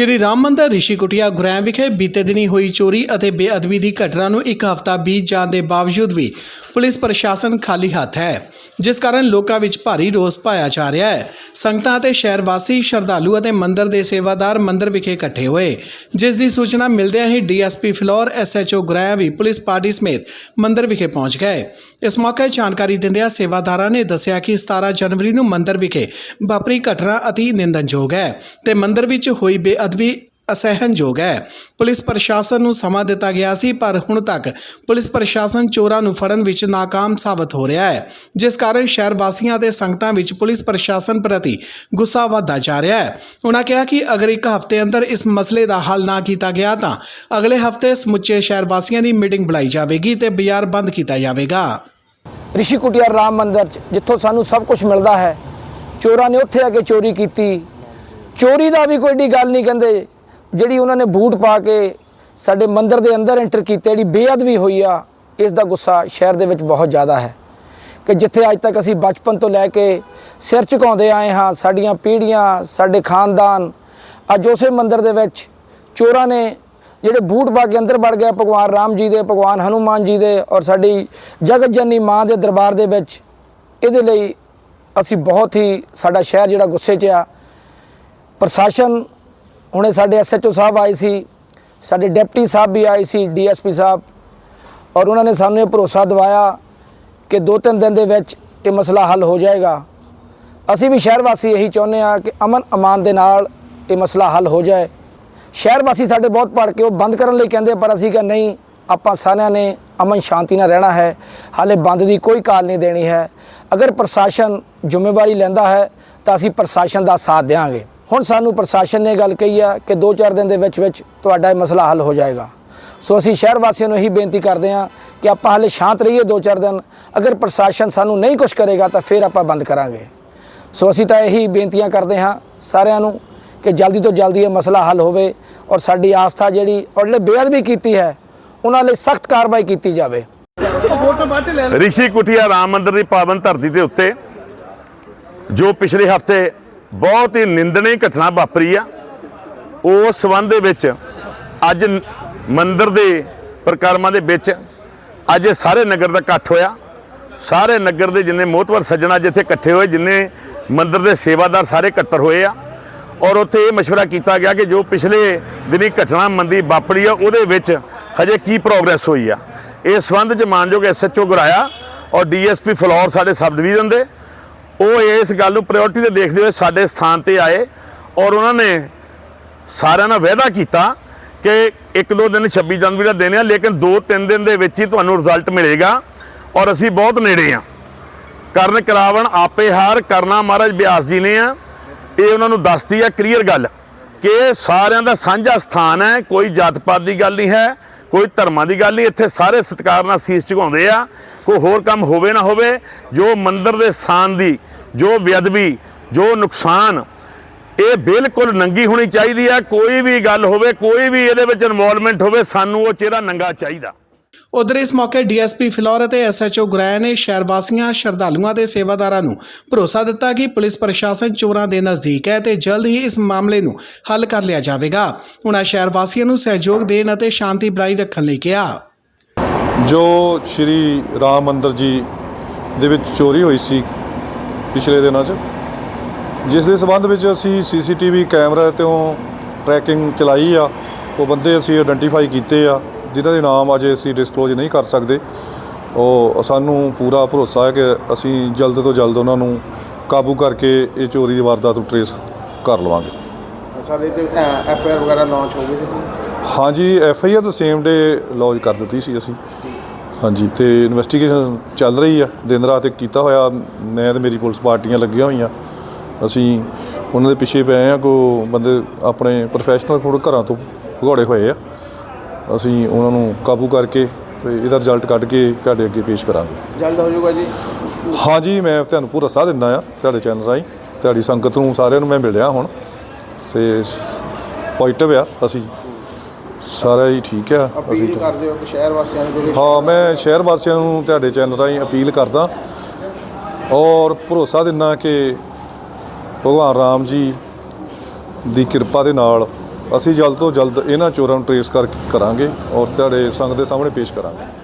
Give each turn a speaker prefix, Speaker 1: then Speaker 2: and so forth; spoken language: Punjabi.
Speaker 1: ਸ਼੍ਰੀ ਰਾਮ ਮੰਦਰ ਰਿਸ਼ੀ ਕੁਟੀਆ ਗੁਰੈਮ ਵਿਖੇ ਬੀਤੇ ਦਿਨੀ ਹੋਈ ਚੋਰੀ ਅਤੇ ਬੇਅਦਬੀ ਦੀ ਘਟਨਾ ਨੂੰ ਇੱਕ ਹਫ਼ਤਾ ਬੀਤ ਜਾਣ ਦੇ ਬਾਵਜੂਦ ਵੀ ਪੁਲਿਸ ਪ੍ਰਸ਼ਾਸਨ ਖਾਲੀ ਹੱਥ ਹੈ, ਜਿਸ ਕਾਰਨ ਲੋਕਾਂ ਵਿੱਚ ਭਾਰੀ ਰੋਸ ਪਾਇਆ ਜਾ ਰਿਹਾ ਹੈ। ਸੰਗਤਾਂ ਅਤੇ ਸ਼ਹਿਰ ਵਾਸੀ ਸ਼ਰਧਾਲੂ ਅਤੇ ਮੰਦਰ ਦੇ ਸੇਵਾਦਾਰ ਮੰਦਰ ਵਿਖੇ ਇਕੱਠੇ ਹੋਏ। ਜਿਸ ਦੀ ਸੂਚਨਾ ਮਿਲਦਿਆਂ ਹੀ ਡੀਐਸਪੀ ਫਲੋਰ ਐਸਐਚਓ ਗੁਰੈਮ ਵੀ ਪੁਲਿਸ ਪਾਰਟੀ ਸਮੇਤ ਮੰਦਰ ਵਿਖੇ ਪਹੁੰਚ ਗਏ। ਇਸ ਮੌਕੇ ਜਾਣਕਾਰੀ ਦਿੰਦਿਆਂ ਸੇਵਾਦਾਰਾਂ ਨੇ ਦੱਸਿਆ ਕਿ 17 ਜਨਵਰੀ ਨੂੰ ਮੰਦਰ ਵਿਖੇ ਵਾਪਰੀ ਘਟਨਾ ਅਤੀ ਨਿੰਦਨਯੋਗ ਹੈ ਤੇ ਮੰਦਰ ਵਿੱਚ ਹੋਈ ਬੇਅਦਬੀ ਅਦ ਵੀ ਅਸਹਿਣਯੋਗ ਹੈ। ਪੁਲਿਸ ਪ੍ਰਸ਼ਾਸਨ ਨੂੰ ਸਮਾਂ ਦਿੱਤਾ ਗਿਆ ਸੀ, ਪਰ ਹੁਣ ਤੱਕ ਪੁਲਿਸ ਪ੍ਰਸ਼ਾਸਨ ਚੋਰਾਂ ਨੂੰ ਫੜਨ ਵਿੱਚ ناکਾਮ ਸਾਬਤ ਹੋ ਰਿਹਾ ਹੈ। ਜਿਸ ਕਾਰਨ ਸ਼ਹਿਰ ਵਾਸੀਆਂ ਤੇ ਸੰਗਤਾਂ ਵਿੱਚ ਪੁਲਿਸ ਪ੍ਰਸ਼ਾਸਨ ਪ੍ਰਤੀ ਗੁੱਸਾ ਵਧਦਾ ਜਾ ਰਿਹਾ ਹੈ। ਉਹਨਾਂ ਕਿਹਾ ਕਿ ਅਗਰ ਇੱਕ ਹਫ਼ਤੇ ਅੰਦਰ ਇਸ ਮਸਲੇ ਦਾ ਹੱਲ ਨਾ ਕੀਤਾ ਗਿਆ ਤਾਂ ਅਗਲੇ ਹਫ਼ਤੇ ਸਮੁੱਚੇ ਸ਼ਹਿਰ ਵਾਸੀਆਂ ਦੀ ਮੀਟਿੰਗ ਬੁਲਾਈ ਜਾਵੇਗੀ ਤੇ ਬਾਜ਼ਾਰ ਬੰਦ ਕੀਤਾ ਜਾਵੇਗਾ।
Speaker 2: ਰਿਸ਼ੀ ਕੁਟਿਆਰ ਰਾਮ ਮੰਦਿਰ ਜਿੱਥੋਂ ਸਾਨੂੰ ਸਭ ਕੁਝ ਮਿਲਦਾ ਹੈ। ਚੋਰਾਂ ਨੇ ਉੱਥੇ ਆ ਕੇ ਚੋਰੀ ਕੀਤੀ। ਚੋਰੀ ਦਾ ਵੀ ਕੋਈ ਏਡੀ ਗੱਲ ਨਹੀਂ ਕਹਿੰਦੇ। ਜਿਹੜੀ ਉਹਨਾਂ ਨੇ ਬੂਟ ਪਾ ਕੇ ਸਾਡੇ ਮੰਦਿਰ ਦੇ ਅੰਦਰ ਐਂਟਰ ਕੀਤੇ, ਜਿਹੜੀ ਬੇਅਦਬੀ ਹੋਈ ਆ, ਇਸ ਦਾ ਗੁੱਸਾ ਸ਼ਹਿਰ ਦੇ ਵਿੱਚ ਬਹੁਤ ਜ਼ਿਆਦਾ ਹੈ। ਕਿ ਜਿੱਥੇ ਅੱਜ ਤੱਕ ਅਸੀਂ ਬਚਪਨ ਤੋਂ ਲੈ ਕੇ ਸਿਰ ਝੁਕਾਉਂਦੇ ਆਏ ਹਾਂ, ਸਾਡੀਆਂ ਪੀੜ੍ਹੀਆਂ, ਸਾਡੇ ਖਾਨਦਾਨ, ਅੱਜ ਉਸੇ ਮੰਦਿਰ ਦੇ ਵਿੱਚ ਚੋਰਾਂ ਨੇ ਜਿਹੜੇ ਬੂਟ ਪਾ ਕੇ ਅੰਦਰ ਵੜ ਗਿਆ, ਭਗਵਾਨ ਰਾਮ ਜੀ ਦੇ, ਭਗਵਾਨ ਹਨੂਮਾਨ ਜੀ ਦੇ ਔਰ ਸਾਡੀ ਜਗਤ ਜਨਨੀ ਮਾਂ ਦੇ ਦਰਬਾਰ ਦੇ ਵਿੱਚ, ਇਹਦੇ ਲਈ ਅਸੀਂ ਬਹੁਤ ਹੀ ਸਾਡਾ ਸ਼ਹਿਰ ਜਿਹੜਾ ਗੁੱਸੇ 'ਚ ਆ ਪ੍ਰਸ਼ਾਸਨ, ਹੁਣੇ ਸਾਡੇ ਐਸਐਚਓ ਸਾਹਿਬ ਆਏ ਸੀ, ਸਾਡੇ ਡਿਪਟੀ ਸਾਹਿਬ ਵੀ ਆਏ ਸੀ ਡੀਐਸਪੀ ਸਾਹਿਬ, ਔਰ ਉਹਨਾਂ ਨੇ ਸਾਨੂੰ ਇਹ ਭਰੋਸਾ ਦਿਵਾਇਆ ਕਿ ਦੋ ਤਿੰਨ ਦਿਨ ਦੇ ਵਿੱਚ ਇਹ ਮਸਲਾ ਹੱਲ ਹੋ ਜਾਏਗਾ। ਅਸੀਂ ਵੀ ਸ਼ਹਿਰ ਵਾਸੀ ਇਹੀ ਚਾਹੁੰਦੇ ਆ ਕਿ ਅਮਨ ਅਮਾਨ ਦੇ ਨਾਲ ਇਹ ਮਸਲਾ ਹੱਲ ਹੋ ਜਾਏ। ਸ਼ਹਿਰ ਵਾਸੀ ਸਾਡੇ ਬਹੁਤ ਪੜ ਕੇ ਉਹ ਬੰਦ ਕਰਨ ਲਈ ਕਹਿੰਦੇ ਪਰ ਅਸੀਂ ਕਿਹਾ, ਨਹੀਂ, ਆਪਾਂ ਸਾਰਿਆਂ ਨੇ ਅਮਨ ਸ਼ਾਂਤੀ ਨਾਲ ਰਹਿਣਾ ਹੈ। ਹਾਲੇ ਬੰਦ ਦੀ ਕੋਈ ਕਾਲ ਨਹੀਂ ਦੇਣੀ ਹੈ। ਅਗਰ ਪ੍ਰਸ਼ਾਸਨ ਜ਼ਿੰਮੇਵਾਰੀ ਲੈਂਦਾ ਹੈ, ਤਾਂ ਅਸੀਂ ਪ੍ਰਸ਼ਾਸਨ ਦਾ ਸਾਥ ਦੇਵਾਂਗੇ ਹੁਣ ਸਾਨੂੰ ਪ੍ਰਸ਼ਾਸਨ ਨੇ ਗੱਲ ਕਹੀ ਆ ਕਿ 2-4 ਦਿਨ ਦੇ ਵਿੱਚ ਵਿੱਚ ਤੁਹਾਡਾ ਇਹ ਮਸਲਾ ਹੱਲ ਹੋ ਜਾਏਗਾ। ਸੋ ਅਸੀਂ ਸ਼ਹਿਰ ਵਾਸੀਆਂ ਨੂੰ ਇਹੀ ਬੇਨਤੀ ਕਰਦੇ ਹਾਂ ਕਿ ਆਪਾਂ ਹਾਲੇ ਸ਼ਾਂਤ ਰਹੀਏ 2-4 ਦਿਨ। ਅਗਰ ਪ੍ਰਸ਼ਾਸਨ ਸਾਨੂੰ ਨਹੀਂ ਕੁਝ ਕਰੇਗਾ ਤਾਂ ਫਿਰ ਆਪਾਂ ਬੰਦ ਕਰਾਂਗੇ। ਸੋ ਅਸੀਂ ਤਾਂ ਇਹੀ ਬੇਨਤੀਆਂ ਕਰਦੇ ਹਾਂ ਸਾਰਿਆਂ ਨੂੰ ਕਿ ਜਲਦੀ ਤੋਂ ਜਲਦੀ ਇਹ ਮਸਲਾ ਹੱਲ ਹੋਵੇ ਔਰ ਸਾਡੀ ਆਸਥਾ ਜਿਹੜੀ ਔਰ ਜਿਹੜੇ ਬੇਅਦਬੀ ਕੀਤੀ ਹੈ, ਉਹਨਾਂ ਲਈ ਸਖਤ ਕਾਰਵਾਈ ਕੀਤੀ ਜਾਵੇ।
Speaker 3: ਰਿਸ਼ੀ ਕੁਟੀਆ ਰਾਮ ਮੰਦਰ ਦੀ ਪਾਵਨ ਧਰਤੀ ਦੇ ਉੱਤੇ ਜੋ ਪਿਛਲੇ ਹਫ਼ਤੇ ਬਹੁਤ ਹੀ ਨਿੰਦਣੀ ਘਟਨਾ ਵਾਪਰੀ ਆ ਉਸ ਸਬੰਧ ਦੇ ਵਿੱਚ ਅੱਜ ਨ- ਮੰਦਿਰ ਦੇ ਪ੍ਰਕਰਮਾਂ ਦੇ ਵਿੱਚ ਅੱਜ ਇਹ ਸਾਰੇ ਨਗਰ ਦਾ ਇਕੱਠ ਹੋਇਆ ਸਾਰੇ ਨਗਰ ਦੇ ਜਿੰਨੇ ਮੋਹਤਵਰ ਸੱਜਣਾ ਜਿੱਥੇ ਇਕੱਠੇ ਹੋਏ ਜਿੰਨੇ ਮੰਦਿਰ ਦੇ ਸੇਵਾਦਾਰ ਸਾਰੇ ਇਕੱਤਰ ਹੋਏ ਆ ਔਰ ਉੱਥੇ ਇਹ مشورہ ਕੀਤਾ ਗਿਆ ਕਿ ਜੋ ਪਿਛਲੇ ਦਿਨੀ ਘਟਨਾ ਮੰਦੀ ਵਾਪਰੀ ਆ ਉਹਦੇ ਵਿੱਚ ਹਜੇ ਕੀ ਪ੍ਰੋਗਰੈਸ ਹੋਈ ਆ ਇਸ ਸੰਬੰਧ ਚ ਮਾਨਯੋਗ ਐਸਐਚਓ ਗੁਰਾਇਆ ਔਰ ਡੀਐਸਪੀ ਫਲੋਰ ਸਾਡੇ ਸਬ ਡਿਵੀਜ਼ਨ ਦੇ ਉਹ ਇਸ ਗੱਲ ਨੂੰ ਪ੍ਰਾਇੋਰਟੀ ਤੇ ਦੇਖਦੇ ਹੋਏ ਸਾਡੇ ਸਥਾਨ ਤੇ ਆਏ ਔਰ ਉਹਨਾਂ ਨੇ ਸਾਰਿਆਂ ਨਾਲ ਵਾਅਦਾ ਕੀਤਾ ਕਿ ਇੱਕ ਦੋ ਦਿਨ 26 ਜਨਵਰੀ ਦਾ ਦਿਨ ਆ, ਲੇਕਿਨ 2-3 ਦਿਨ ਦੇ ਵਿੱਚ ਹੀ ਤੁਹਾਨੂੰ ਰਿਜ਼ਲਟ ਮਿਲੇਗਾ ਔਰ ਅਸੀਂ ਬਹੁਤ ਨੇੜੇ ਆ। ਕਰਨ ਕਰਾਵਣ ਆਪੇ ਹਾਰ, ਕਰਨਾ ਮਹਾਰਾਜ ਬਿਆਸ ਜੀ ਨੇ ਆ। ਇਹ ਉਹਨਾਂ ਨੂੰ ਦੱਸਦੀ ਆ ਕਲੀਅਰ ਗੱਲ ਕਿ ਸਾਰਿਆਂ ਦਾ ਸਾਂਝਾ ਸਥਾਨ ਹੈ, ਕੋਈ ਜਾਤ ਪਾਤ ਦੀ ਗੱਲ ਨਹੀਂ ਹੈ। ਕੋਈ ਧਰਮਾਂ ਦੀ ਗੱਲ ਨਹੀਂ, ਇੱਥੇ ਸਾਰੇ ਸਤਿਕਾਰ ਨਾਲ ਸੀਸ ਝੁਕਾਉਂਦੇ ਆ। ਕੋਈ ਹੋਰ ਕੰਮ ਹੋਵੇ ਨਾ ਹੋਵੇ, ਜੋ ਮੰਦਰ ਦੇ ਸਾਨ ਦੀ, ਜੋ ਬੇਅਦਬੀ, ਜੋ ਨੁਕਸਾਨ, ਇਹ ਬਿਲਕੁਲ ਨੰਗੀ ਹੋਣੀ ਚਾਹੀਦੀ ਆ। ਕੋਈ ਵੀ ਗੱਲ ਹੋਵੇ, ਕੋਈ ਵੀ ਇਹਦੇ ਵਿੱਚ ਇਨਵੋਲਵਮੈਂਟ ਹੋਵੇ, ਸਾਨੂੰ ਉਹ ਚਿਹਰਾ ਨੰਗਾ ਚਾਹੀਦਾ।
Speaker 1: ਉਧਰ ਇਸ ਮੌਕੇ ਡੀਐਸਪੀ ਫਿਲੌਰ ਅਤੇ ਐਸਐਚਓ ਗੁਰਾਇਆ ਨੇ ਸ਼ਹਿਰ ਵਾਸੀਆਂ, ਸ਼ਰਧਾਲੂਆਂ ਤੇ ਸੇਵਾਦਾਰਾਂ ਨੂੰ ਭਰੋਸਾ ਦਿੱਤਾ ਕਿ ਪੁਲਿਸ ਪ੍ਰਸ਼ਾਸਨ ਚੋਰਾਂ ਦੇ ਨਜ਼ਦੀਕ ਹੈ ਤੇ ਜਲਦ ਹੀ ਇਸ ਮਾਮਲੇ ਨੂੰ ਹੱਲ ਕਰ ਲਿਆ ਜਾਵੇਗਾ। ਉਹਨਾਂ ਸ਼ਹਿਰ ਵਾਸੀਆਂ ਨੂੰ ਸਹਿਯੋਗ ਦੇਣ ਅਤੇ ਸ਼ਾਂਤੀ ਬਣਾਈ ਰੱਖਣ ਲਈ ਕਿਹਾ।
Speaker 4: ਜੋ ਸ਼੍ਰੀ ਰਾਮ ਮੰਦਰ ਜੀ ਦੇ ਵਿੱਚ ਚੋਰੀ ਹੋਈ ਸੀ ਪਿਛਲੇ ਦਿਨਾਂ 'ਚ, ਜਿਸ ਦੇ ਸਬੰਧ ਵਿੱਚ ਅਸੀਂ ਸੀਸੀਟੀਵੀ ਕੈਮਰਾ ਤੋਂ ਟਰੈਕਿੰਗ ਚਲਾਈ ਆ, ਉਹ ਬੰਦੇ ਅਸੀਂ ਆਇਡੈਂਟੀਫਾਈ ਕੀਤੇ ਆ। ਜਿਨ੍ਹਾਂ ਦੇ ਨਾਮ ਅਜੇ ਅਸੀਂ ਡਿਸਕਲੋਜ਼ ਨਹੀਂ ਕਰ ਸਕਦੇ ਉਹ ਸਾਨੂੰ ਪੂਰਾ ਭਰੋਸਾ ਹੈ ਕਿ ਅਸੀਂ ਜਲਦ ਤੋਂ ਜਲਦ ਉਹਨਾਂ ਨੂੰ ਕਾਬੂ ਕਰਕੇ ਇਹ ਚੋਰੀ ਦੀ ਵਾਰਦਾਤ ਨੂੰ ਟਰੇਸ ਕਰ ਲਵਾਂਗੇ।
Speaker 5: ਸਰ ਇਹ ਤੇ ਐਫ ਆਈ ਆਰ ਵਗੈਰਾ ਲਾਂਚ ਹੋ ਗਈ ਸੀ।
Speaker 4: ਹਾਂਜੀ ਐਫ ਆਈ ਆਰ ਤਾਂ ਸੇਮ ਡੇ ਲੌਜ ਕਰ ਦਿੱਤੀ ਸੀ ਅਸੀਂ। ਹਾਂਜੀ ਤੇ ਇਨਵੈਸਟੀਗੇਸ਼ਨ ਚੱਲ ਰਹੀ ਆ। ਦਿਨ ਰਾਤ ਇੱਕ ਕੀਤਾ ਹੋਇਆ ਮੈਂ ਤੇ ਮੇਰੀ ਪੁਲਿਸ ਪਾਰਟੀਆਂ ਲੱਗੀਆਂ ਹੋਈਆਂ। ਅਸੀਂ ਉਹਨਾਂ ਦੇ ਪਿੱਛੇ ਪਏ ਆ ਕੋ ਬੰਦੇ ਆਪਣੇ ਪ੍ਰੋਫੈਸ਼ਨਲ ਕੋਲ ਘਰਾਂ ਤੋਂ ਭਗੌੜੇ ਹੋਏ ਆ। ਅਸੀਂ ਉਹਨਾਂ ਨੂੰ ਕਾਬੂ ਕਰਕੇ ਤੇ ਇਹਦਾ ਰਿਜ਼ਲਟ ਕੱਢ ਕੇ ਤੁਹਾਡੇ ਅੱਗੇ ਪੇਸ਼ ਕਰਾਂਗੇ।
Speaker 5: ਜਲਦ ਹੋ ਜਾਊਗਾ ਜੀ।
Speaker 4: ਹਾਂਜੀ ਮੈਂ ਤੁਹਾਨੂੰ ਪੂਰਾ ਸਾਥ ਦਿੰਦਾ ਆ ਤੁਹਾਡੇ ਚੈਨਲ ਰਾਹੀਂ। ਤੁਹਾਡੀ ਸੰਗਤ ਨੂੰ ਸਾਰਿਆਂ ਨੂੰ ਮੈਂ ਮਿਲਿਆ ਹੁਣ। ਸੇ ਪੋਜ਼ਿਟਿਵ ਆ ਅਸੀਂ ਸਾਰਾ ਹੀ ਠੀਕ ਆ। ਅਸੀਂ
Speaker 5: ਅਪੀਲ ਕਰਦੇ ਹੋ ਕਿ ਸ਼ਹਿਰ ਵਾਸੀਆਂ ਨੂੰ ਜਿਹੜੇ
Speaker 4: ਹਾਂ ਮੈਂ ਸ਼ਹਿਰ ਵਾਸੀਆਂ ਨੂੰ ਤੁਹਾਡੇ ਚੈਨਲ ਰਾਹੀਂ ਅਪੀਲ ਕਰਦਾ ਔਰ ਭਰੋਸਾ ਦਿੰਦਾ ਕਿ ਭਗਵਾਨ ਰਾਮ ਜੀ ਦੀ ਕਿਰਪਾ ਦੇ ਨਾਲ ਅਸੀਂ ਜਲਦ ਤੋਂ ਜਲਦ ਇਹਨਾਂ ਚੋਰਾਂ ਨੂੰ ਟਰੇਸ ਕਰ ਕਰਾਂਗੇ ਔਰ ਤੁਹਾਡੇ ਸੰਗ ਦੇ ਸਾਹਮਣੇ ਪੇਸ਼ ਕਰਾਂਗੇ।